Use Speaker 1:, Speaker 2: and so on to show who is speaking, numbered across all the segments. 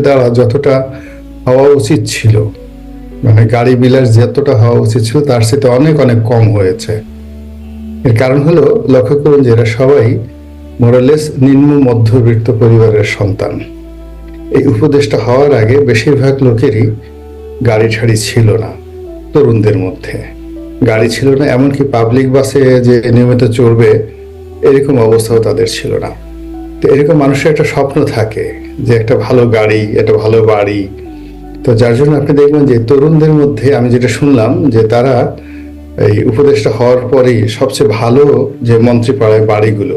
Speaker 1: দ্বারা যতটা হওয়া উচিত ছিল। মানে গাড়ি বিলাস যতটা হওয়া উচিত ছিল, তার সাথে অনেক অনেক কম হয়েছে। এর কারণ হলো, লক্ষ্য করুন যে এরা সবাই মোরালেস নিম্ন মধ্যবিত্ত পরিবারের সন্তান। এই উপদেশটা হওয়ার আগে বেশিরভাগ লোকেরই গাড়ি ঠাড়ি ছিল না, তরুণদের মধ্যে। গাড়ি ছিল না, এমনকি পাবলিক বাসে যে নিয়মিত চড়বে, এরকম অবস্থাও তাদের ছিল না। তো এরকম মানুষের একটা স্বপ্ন থাকে। যে একটা ভালো গাড়ি, একটা ভালো বাড়ি। তো যার জন্য আপনি দেখবেন যে তরুণদের মধ্যে আমি যেটা শুনলাম যে তারা এই উপদেশটা হওয়ার পরেই সবচেয়ে ভালো যে মন্ত্রীপাড়ায় বাড়িগুলো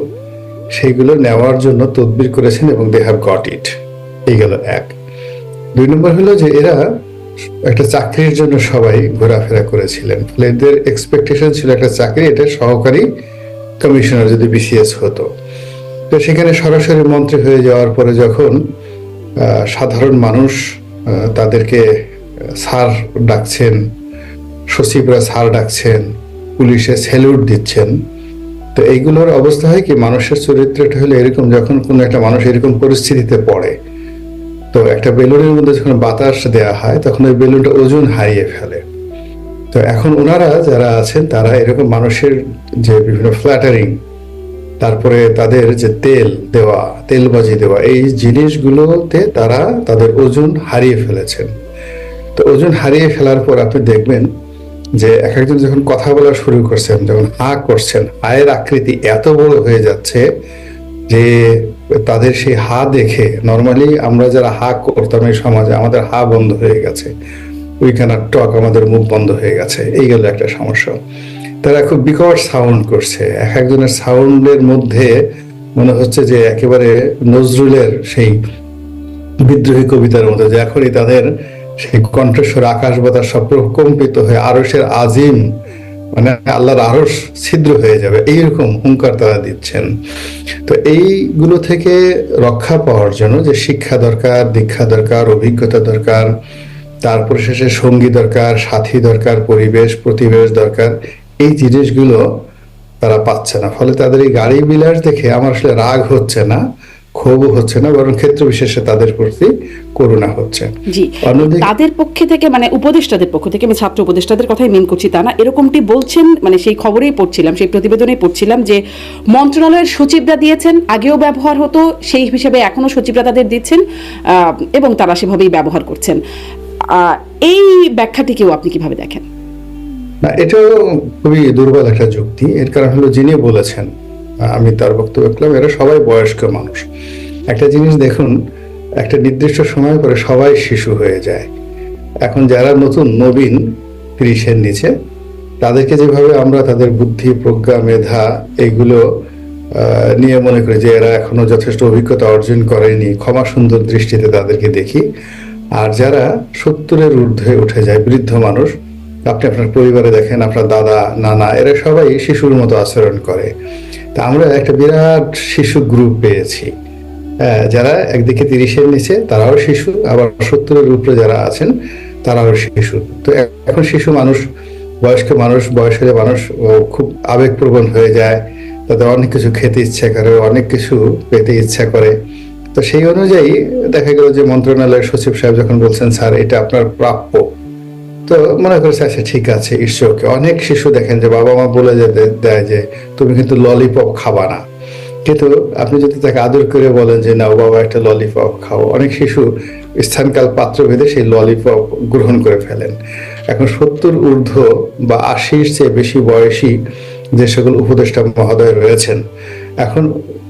Speaker 1: সেইগুলো নেওয়ার জন্য তদবির করেছেন এবং দে হ্যাভ গট ইট এই গেল এক। দুই নম্বর হলো যে এরা একটা চাকরির জন্য সবাই ঘোরাফেরা করেছিলেন। ফলে এদের এক্সপেকটেশন ছিল একটা চাকরি, এটা সহকারী কমিশনার যদি বিসিএস হতো। তো সেখানে সরাসরি মন্ত্রী হয়ে যাওয়ার পরে যখন সাধারণ মানুষ তাদেরকে স্যার ডাকছেন, সচিবরা স্যার ডাকছেন, পুলিশে স্যালুট দিচ্ছেন, তো এইগুলোর অবস্থা হয় কি, মানুষের চরিত্রটা হলে এরকম যখন কোনো একটা মানুষ এরকম পরিস্থিতিতে পড়ে, তো একটা বেলুনের মধ্যে যখন বাতাস দেওয়া হয়, তখন ওই বেলুনটা ওজন হারিয়ে ফেলে। তো এখন ওনারা যারা আছেন, তারা এরকম মানুষের যে বিভিন্ন ফ্ল্যাটারিং তারপরে তাদের যে তেল দেওয়া তেলবাজি দেওয়া, এই জিনিসগুলোতে তারা তাদের ওজন হারিয়ে ফেলেছেন। তো ওজন হারিয়ে ফেলার পর আপনি দেখবেন যে এক একজন যখন কথা বলা শুরু করছেন, যখন হা করছেন হায়ের আকৃতি এত বড় হয়ে যাচ্ছে যে তাদের সেই হা দেখে নর্মালি আমরা যারা হা করতাম এই সমাজে, আমাদের হা বন্ধ হয়ে গেছে। উই ক্যানট টক আমাদের মুখ বন্ধ হয়ে গেছে। এই গেল একটা সমস্যা। তারা খুব বিকট সাউন্ড করছে। এক একজনের সাউন্ডের মধ্যে মনে হচ্ছে যে একেবারে নজরুলের সেই বিদ্রোহী কবিতার মতো যে এখনই তাদের সেই কণ্ঠস্বর, আকাশ বাতাস সব কম্পিত হয়ে আরসের আজিম মানে আল্লাহর আরস ছিদ্র হয়ে যাবে। এইরকম হুঙ্কার তারা দিচ্ছেন। তো এইগুলো থেকে রক্ষা পাওয়ার জন্য যে শিক্ষা দরকার, দীক্ষা দরকার, অভিজ্ঞতা দরকার, তারপর শেষে সঙ্গী দরকার, সাথী দরকার, পরিবেশ, প্রতিবেশ দরকার এই জিনিসগুলো তারা পাচ্ছে না। ফলে তাদের এই গাড়ি বিলাস দেখে আমার আসলে রাগ হচ্ছে না ক্ষোভ হচ্ছে না বরং ক্ষেত্র বিশেষে তাদের প্রতি করুণা হচ্ছে।
Speaker 2: তাদের পক্ষে থেকে মানে উপদেষ্টাদের পক্ষ থেকে আমি ছাত্র উপদেষ্টাদের কথাই মেন করছি তা না এরকমটি বলছেন মানে সেই খবরেই পড়ছিলাম সেই প্রতিবেদনেই পড়ছিলাম যে মন্ত্রণালয়ের সচিবরা দিয়েছেন আগেও ব্যবহার হতো সেই হিসেবে এখনও সচিবরা তাদের দিচ্ছেন আহ, এবং তারা সেভাবেই ব্যবহার করছেন। আহ, এই ব্যাখ্যাটিকেও আপনি কীভাবে দেখেন?
Speaker 1: এটাও খুবই দুর্বল একটা যুক্তি। এর কারণ হলো যিনি বলেছেন আমি তার বক্তব্য করলাম এরা সবাই বয়স্ক মানুষ। একটা জিনিস দেখুন, একটা নির্দিষ্ট সময় পরে সবাই শিশু হয়ে যায়। এখন যারা নতুন, নবীন, ত্রিশের নিচে, তাদেরকে যেভাবে আমরা তাদের বুদ্ধি, প্রজ্ঞা, মেধা, এগুলো নিয়ে মনে করি যে এরা এখনও যথেষ্ট অভিজ্ঞতা অর্জন করেনি, ক্ষমা সুন্দর দৃষ্টিতে তাদেরকে দেখি। আর যারা সত্তরের ঊর্ধ্বে উঠে যায়, বৃদ্ধ মানুষ আপনি আপনার পরিবারে দেখেন আপনার দাদা নানা এরা সবাই শিশুর মতো আচরণ করে। তা আমরা একটা বিরাট শিশু গ্রুপ পেয়েছি। হ্যাঁ, যারা একদিকে তিরিশের নিচে তারাও শিশু আবার সত্তরের উপরে যারা আছেন তারাও শিশু। তো এখন শিশু মানুষ বয়স্ক মানুষ বয়স হলে মানুষ খুব আবেগপ্রবণ হয়ে যায়। তাদের অনেক কিছু খেতে ইচ্ছা করে অনেক কিছু পেতে ইচ্ছা করে। তো সেই অনুযায়ী দেখা গেল যে মন্ত্রণালয়ের সচিব সাহেব যখন বলছেন স্যার এটা আপনার প্রাপ্য। তো মনে করেছে আচ্ছা ঠিক আছে ঈশ্বরকে অনেক শিশু দেখেন যে বাবা মা বলে যে দেয় যে, তুমি কিন্তু ললিপপ খাবা না। কিন্তু আপনি যদি তাকে আদর করে বলেন যে না বাবা, একটা ললিপপ খাও। অনেক শিশু স্থানকাল পাত্র ভেদে সেই ললিপপ গ্রহণ করে ফেলেন। এখন সত্তর ঊর্ধ্ব বা আশির চেয়ে বেশি বয়সী যে সকল উপদেষ্টা মহোদয় রয়েছেন, এখন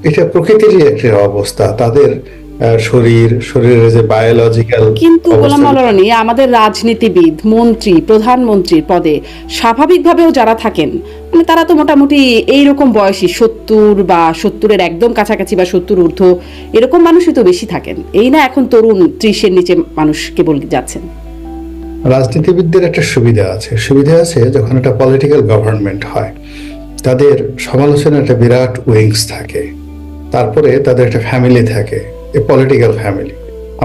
Speaker 1: এটা প্রকৃতিরই একটি অবস্থা। তাদের শরীর শরীরের যে বায়োলজিক্যাল
Speaker 2: কিন্তু গোলাম মাওলানা আমাদের রাজনীতিবিদ মন্ত্রী প্রধানমন্ত্রী পদে স্বাভাবিকভাবেও যারা থাকেন মানে তারা তো মোটামুটি এইরকম বয়সী সত্তর বা সত্তরের একদম কাছাকাছি বা সত্তর ঊর্ধ্ব এরকম মানুষই তো বেশি থাকেন। এই না এখন তরুণ ত্রিশের নিচে মানুষ কেবল যাচ্ছেন।
Speaker 1: রাজনীতিবিদদের একটা সুবিধা আছে। সুবিধা আছে যখন একটা পলিটিক্যাল গভর্নমেন্ট হয় তাদের সমালোচনার একটা বিরাট উইংস থাকে। তারপরে তাদের একটা ফ্যামিলি থাকে। এ পলিটিক্যাল ফ্যামিলি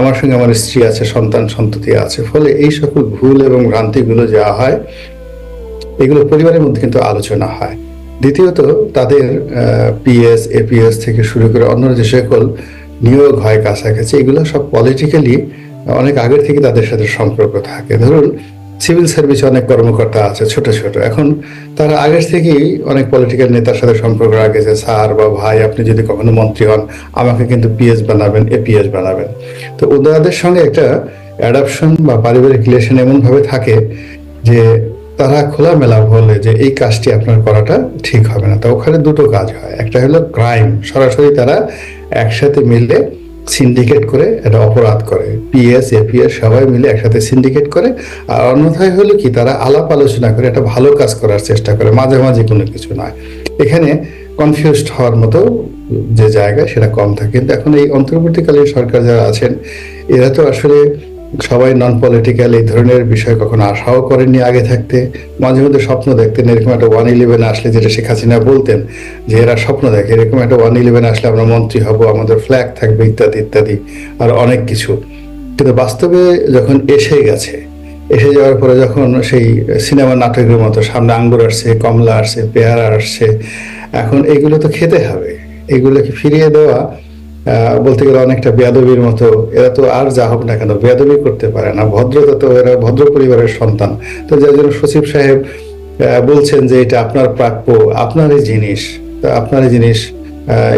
Speaker 1: আমার সঙ্গে আমার স্ত্রী আছে, সন্তান, সন্ততি আছে। ফলে এই সকল ভুল এবং ভ্রান্তিগুলো যা হয়, এগুলো পরিবারের মধ্যে কিন্তু আলোচনা হয়। দ্বিতীয়ত, তাদের পিএস এপিএস থেকে শুরু করে অন্য যে সকল নিয়োগ হয় কাছাকাছি, এগুলো সব পলিটিক্যালি অনেক আগের থেকে তাদের সাথে সম্পর্ক থাকে। ধরুন সিভিল সার্ভিসে অনেক কর্মকর্তা আছে, ছোট ছোট। এখন তারা আগের থেকেই অনেক পলিটিক্যাল নেতার সাথে সম্পর্ক রাখেছে। স্যার বা ভাই, আপনি যদি কখনো মন্ত্রী হন, আমাকে কিন্তু পিএস বানাবেন, এপিএস বানাবেন। তো ওনাদের সঙ্গে একটা অ্যাডাপশন বা পারিবারিক রিলেশন এমনভাবে থাকে যে তারা খোলামেলা বলে যে এই কাজটি আপনার করাটা ঠিক হবে না। তো ওখানে দুটো কাজ হয়। একটা হলো ক্রাইম সরাসরি তারা একসাথে মিলে সিন্ডিকেট করে এটা অপরাধ করে। পিএস এপিএস সবাই মিলে একসাথে সিন্ডিকেট করে। আর অন্যথায় হলো কি, তারা আলাপ আলোচনা করে, একটা ভালো কাজ করার চেষ্টা করে। মাঝে মাঝে কোনো কিছু নয়। এখানে কনফিউজড হওয়ার মতো যে জায়গা সেটা কম থাকে। কিন্তু এখন এই অন্তর্বর্তীকালীন সরকার যারা আছেন, এরা তো আসলে সবাই নন পলিটিক্যাল এই ধরনের বিষয় কখনো আশাও করেননি আগে থাকতে। মাঝে মধ্যে স্বপ্ন দেখতেন, এরকম একটা ওয়ান ইলেভেন আসলে যেটা শেখ হাসিনা বলতেন যে এরা স্বপ্ন দেখে, এরকম একটা ওয়ান ইলেভেন আসলে আমরা মন্ত্রী হব, আমাদের ফ্ল্যাগ থাকবে ইত্যাদি ইত্যাদি আর অনেক কিছু। কিন্তু বাস্তবে যখন এসে গেছে, এসে যাওয়ার পরে যখন সেই সিনেমা নাটকের মতো সামনে আঙ্গুর আসছে, কমলা আসছে, পেয়ারা আসছে, এখন এগুলো তো খেতে হবে। এগুলোকে ফিরিয়ে দেওয়া বলতে গেলে অনেকটা বেয়াদবির মতো। এরা তো আর যা হোক না কেন, বেয়াদবি করতে পারে না। ভদ্রতা তো এরা, ভদ্র পরিবারের সন্তান। তো যার জন্য সচিব সাহেব বলছেন যে এটা আপনার প্রাপ্য, আপনারই জিনিস। আপনারই জিনিস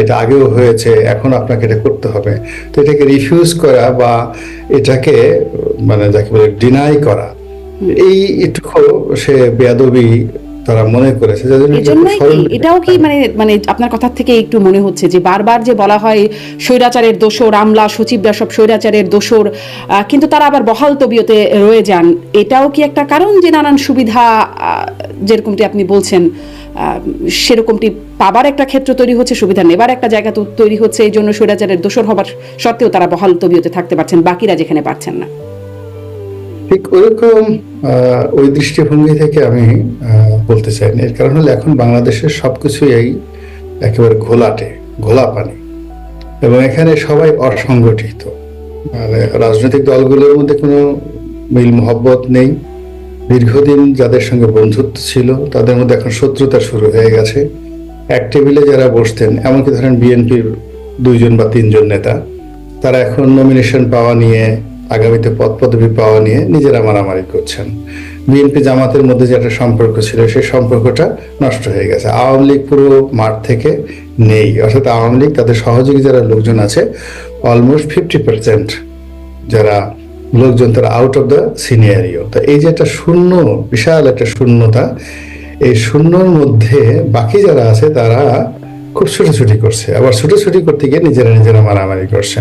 Speaker 1: এটা আগেও হয়েছে, এখন আপনাকে এটা করতে হবে। তো এটাকে রিফিউজ করা বা এটাকে মানে যাকে বলে ডিনাই করা, এই এটুকু সে বেয়াদবি তারা মনে করেছে
Speaker 2: কি? এটাও কি মানে মানে আপনার কথা থেকে একটু মনে হচ্ছে যে বারবার যে বলা হয় স্বৈরাচারের দোষর আমলা সচিবরা সব স্বৈরাচারের দোষর কিন্তু তারা আবার বহাল তবিয়তে রয়ে যান। এটাও কি একটা কারণ যে নানান সুবিধা যেরকমটি আপনি বলছেন আহ, সেরকমটি পাবার একটা ক্ষেত্র তৈরি হচ্ছে সুবিধা নেবার একটা জায়গা তৈরি হচ্ছে এই জন্য স্বৈরাচারের দোষর হবার সত্ত্বেও তারা বহাল তবিয়তে থাকতে পারছেন বাকিরা যেখানে পারছেন না।
Speaker 1: ঠিক ওরকম আহ, ওই দৃষ্টিভঙ্গি থেকে আমি বলতে চাই না এর কারণ হলো এখন বাংলাদেশের সবকিছুই এই একেবারে ঘোলাটে ঘোলা পানি এবং এখানে সবাই অসংগঠিত। মানে রাজনৈতিক দলগুলোর মধ্যে কোনো মিল মহব্বত নেই। দীর্ঘদিন যাদের সঙ্গে বন্ধুত্ব ছিল তাদের মধ্যে এখন শত্রুতা শুরু হয়ে গেছে। এক টেবিলে যারা বসতেন এমনকি ধরেন বিএনপির দুইজন বা তিনজন নেতা তারা এখন নমিনেশন পাওয়া নিয়ে আগামীতে পদ পদবি পাওয়া নিয়ে নিজেরা মারামারি করছেন। বিএনপি জামাতের মধ্যে যে একটা সম্পর্ক ছিল, সেই সম্পর্কটা নষ্ট হয়ে গেছে। আওয়ামী লীগ পুরো মাঠ থেকে নেই। অর্থাৎ আওয়ামী লীগ তাদের সহযোগী যারা লোকজন আছে অলমোস্ট ফিফটি পার্সেন্ট যারা লোকজন তারা আউট অফ দ্য সিনিয়রিও তো এই যে একটা শূন্য, বিশাল একটা শূন্যতা, এই শূন্যর মধ্যে বাকি যারা আছে তারা খুব ছুটোছুটি করছে। আবার ছুটোছুটি করতে গিয়ে নিজেরা নিজেরা মারামারি করছে।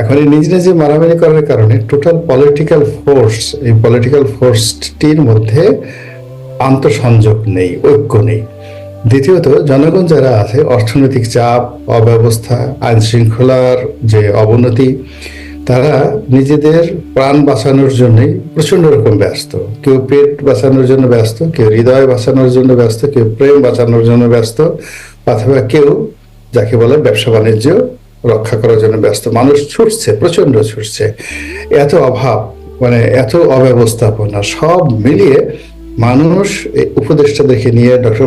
Speaker 1: এখন এই নিজে নিজে মারামারি করার কারণে টোটাল পলিটিক্যাল ফোর্স এই পলিটিক্যাল ফোর্সটির মধ্যে আন্তঃসংযোগ নেই, ঐক্য নেই। দ্বিতীয়ত, জনগণ যারা আছে, অর্থনৈতিক চাপ, অব্যবস্থা, আইন শৃঙ্খলার যে অবনতি, তারা নিজেদের প্রাণ বাঁচানোর জন্যই প্রচণ্ড রকম ব্যস্ত। কেউ পেট বাঁচানোর জন্য ব্যস্ত, কেউ হৃদয় বাঁচানোর জন্য ব্যস্ত, কেউ প্রেম বাঁচানোর জন্য ব্যস্ত, অথবা কেউ যাকে বলে ব্যবসা বাণিজ্য রক্ষা করার জন্য ব্যস্ত। মানুষ ছুটছে প্রচণ্ড ছুটছে। এত অভাব মানে এত অব্যবস্থাপনা, সব মিলিয়ে মানুষ এই উপদেষ্টাদেরকে নিয়ে ডক্টর